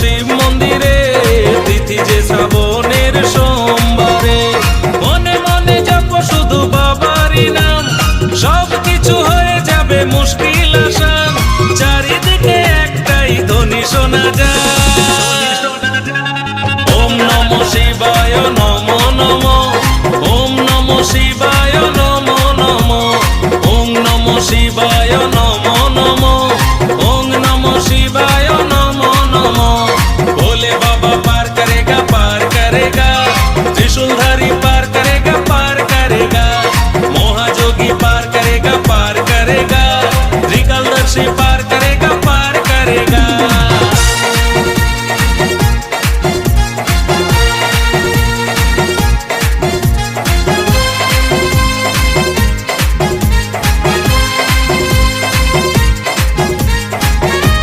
শিব মন্দিরে, তিথি যে শ্রাবণের সোমবারে। মনে মনে জপ শুধু বাবারই নাম সব কিছু হয়ে যাবে মুশকিল আসান। চারিদিকে একটাই ধ্বনি শোনা যায়। ওম নম শিবায় নম নম, ওম নম শিবায় নম নম, ওম নম শিবায় নম principal.